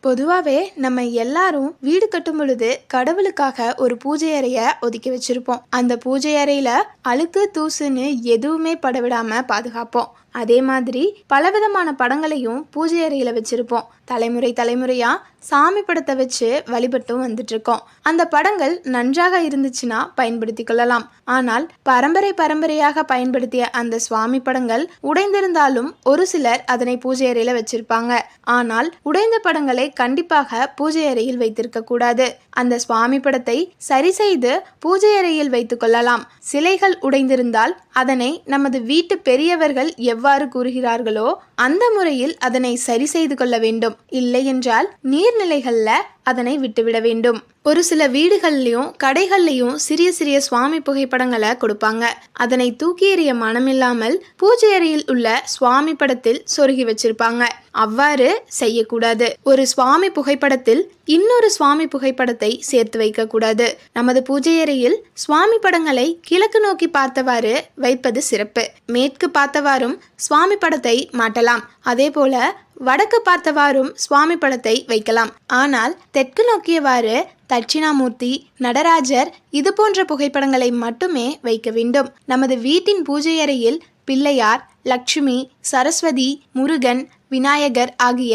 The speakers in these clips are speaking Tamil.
பொதுவாகவே நம்ம எல்லாரும் வீடு கட்டும் பொழுது கடவுளுக்காக ஒரு பூஜை அறையை ஒதுக்கி வச்சிருப்போம். அந்த பூஜை அறையில அழுக்கு தூசுன்னு எதுவுமே படவிடாம பாதுகாப்போம். அதே மாதிரி பலவிதமான படங்களையும் பூஜை அறையில் வச்சுருப்போம். தலைமுறை தலைமுறையாக சாமி படத்தை வச்சு வழிபட்டும் வந்துட்டுருக்கோம். அந்த படங்கள் நன்றாக இருந்துச்சுன்னா பயன்படுத்தி கொள்ளலாம். ஆனால் பரம்பரை பரம்பரையாக பயன்படுத்திய அந்த சுவாமி படங்கள் உடைந்திருந்தாலும் ஒரு சிலர் அதனை பூஜை அறையில் வச்சிருப்பாங்க. ஆனால் உடைந்த படங்களை கண்டிப்பாக பூஜை அறையில் வைத்திருக்க கூடாது. அந்த சுவாமி படத்தை சரி செய்து பூஜை அறையில் வைத்துக் கொள்ளலாம். சிலைகள் உடைந்திருந்தால் அதனை நமது வீட்டு பெரியவர்கள் எவ்வாறு கூறுகிறார்களோ அந்த முறையில் அதனை சரி செய்து கொள்ள வேண்டும். இல்லை என்றால் நீர்நிலைகள்ல அதனை விட்டுவிட வேண்டும். ஒரு சில வீடுகள்லையும் கடைகள்லையும் சிறிய சிறிய சுவாமி புகைப்படங்களை கொடுப்பாங்க. அதனை தூக்கி எறிய மனமில்லாமல் பூஜை அறையில் உள்ள சுவாமி படத்தில் சொருகி வச்சிருப்பாங்க. அவ்வாறு செய்யக்கூடாது. ஒரு சுவாமி புகைப்படத்தில் இன்னொரு சுவாமி புகைப்படத்தை சேர்த்து வைக்கக்கூடாது. நமது பூஜை அறையில் சுவாமி படங்களை கிழக்கு நோக்கி பார்த்தவாறு வைப்பது சிறப்பு. மேற்கு பார்த்தவாறும் சுவாமி படத்தை மாட்டலாம். அதே போல வடக்கு பார்த்தவாறும் சுவாமி படத்தை வைக்கலாம். ஆனால் தெற்கு நோக்கியவாறு தட்சிணாமூர்த்தி நடராஜர் இது போன்ற புகைப்படங்களை மட்டுமே வைக்க வேண்டும். நமது வீட்டின் பூஜை அறையில் பிள்ளையார் லட்சுமி சரஸ்வதி முருகன் விநாயகர் ஆகிய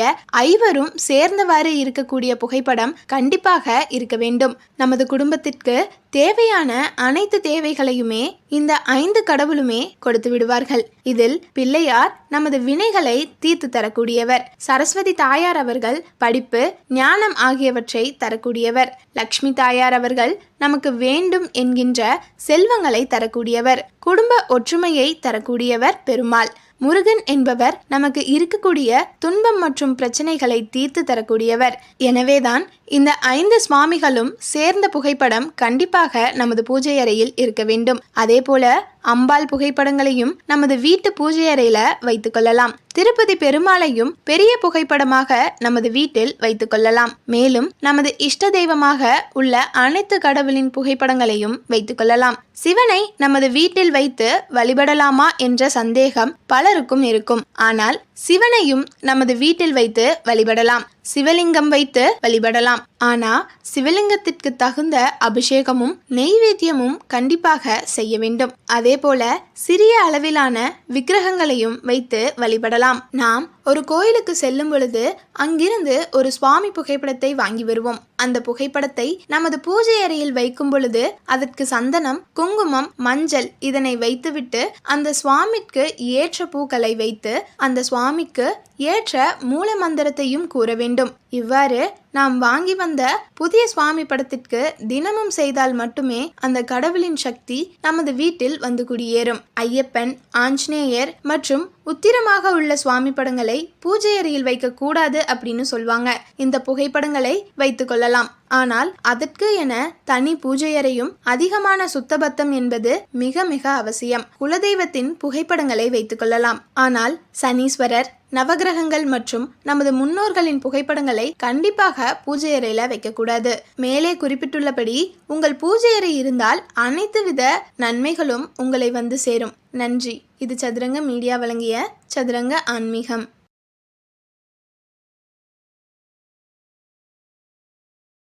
ஐவரும் சேர்ந்தவாறு இருக்கக்கூடிய புகைப்படம் கண்டிப்பாக இருக்க வேண்டும். நமது குடும்பத்திற்கு தேவையான அனைத்து தேவைகளையுமே இந்த ஐந்து கடவுளுமே கொடுத்து விடுவார்கள். இதில் பிள்ளையார் நமது வினைகளை தீர்த்து தரக்கூடியவர். சரஸ்வதி தாயார் அவர்கள் படிப்பு ஞானம் ஆகியவற்றை தரக்கூடியவர். லக்ஷ்மி தாயார் அவர்கள் நமக்கு வேண்டும் என்கின்ற செல்வங்களை தரக்கூடியவர். குடும்ப ஒற்றுமையை தரக்கூடியவர் பெருமாள். முருகன் என்பவர் நமக்கு இருக்கக்கூடிய துன்பம் மற்றும் பிரச்சனைகளை தீர்த்து தரக்கூடியவர். எனவேதான் இந்த ஐந்து சுவாமிகளும் சேர்ந்த புகைப்படம் கண்டிப்பாக நமது பூஜை அறையில் இருக்க வேண்டும். அதே போல அம்பாள் புகைப்படங்களையும் நமது வீட்டு பூஜை அறையில வைத்துக் கொள்ளலாம். திருப்பதி பெருமாளையும் பெரிய புகைப்படமாக நமது வீட்டில் வைத்துக் கொள்ளலாம். மேலும் நமது இஷ்ட தெய்வமாக உள்ள அனைத்து கடவுளின் புகைப்படங்களையும் வைத்துக் கொள்ளலாம். சிவனை நமது வீட்டில் வைத்து வழிபடலாமா என்ற சந்தேகம் பலருக்கும் இருக்கும். ஆனால் சிவனையும் நமது வீட்டில் வைத்து வழிபடலாம். சிவலிங்கம் வைத்து வழிபடலாம். ஆனா சிவலிங்கத்திற்கு தகுந்த அபிஷேகமும் நெய்வேத்தியமும் கண்டிப்பாக செய்ய வேண்டும். அதே போல சிறிய அளவிலான விக்கிரகங்களையும் வைத்து வழிபடலாம். நாம் ஒரு கோயிலுக்கு செல்லும் பொழுது அங்கிருந்து ஒரு சுவாமி புகைப்படத்தை வாங்கி வருவோம். அந்த புகைப்படத்தை நமது பூஜை அறையில் வைக்கும் பொழுது அதற்கு சந்தனம் குங்குமம் மஞ்சள் இதனை வைத்துவிட்டு அந்த சுவாமிக்கு ஏற்ற பூக்களை வைத்து அந்த சுவாமிக்கு ஏற்ற மூல மந்திரத்தையும் கூற வேண்டும். இவ்வாறு நாம் வாங்கி வந்த புதிய சுவாமி படத்திற்கு தினமும் செய்தால் மட்டுமே அந்த கடவுளின் சக்தி நமது வீட்டில் வந்து குடியேறும். ஐயப்பன் ஆஞ்சநேயர் மற்றும் உத்திரமாக உள்ள சுவாமி படங்களை பூஜை அறையில் வைக்க கூடாது அப்படின்னு சொல்வாங்க. இந்த புகைப்படங்களை வைத்துக்கொள்ளலாம் ஆனால் அதற்கு என தனி பூஜை அறையும் அதிகமான சுத்தபத்தம் என்பது மிக மிக அவசியம். குலதெய்வத்தின் புகைப்படங்களை வைத்துக் கொள்ளலாம். ஆனால் சனீஸ்வரர் நவகிரகங்கள் மற்றும் நமது முன்னோர்களின் புகைப்படங்களை கண்டிப்பாக பூஜை அறையில வைக்கக்கூடாது மேலே குறிப்பிட்டுள்ளபடி உங்கள் பூஜை அறை இருந்தால் அனைத்து வித நன்மைகளும் உங்களை வந்து சேரும். நன்றி. இது சதுரங்க மீடியா வழங்கிய சதுரங்க ஆன்மீகம்.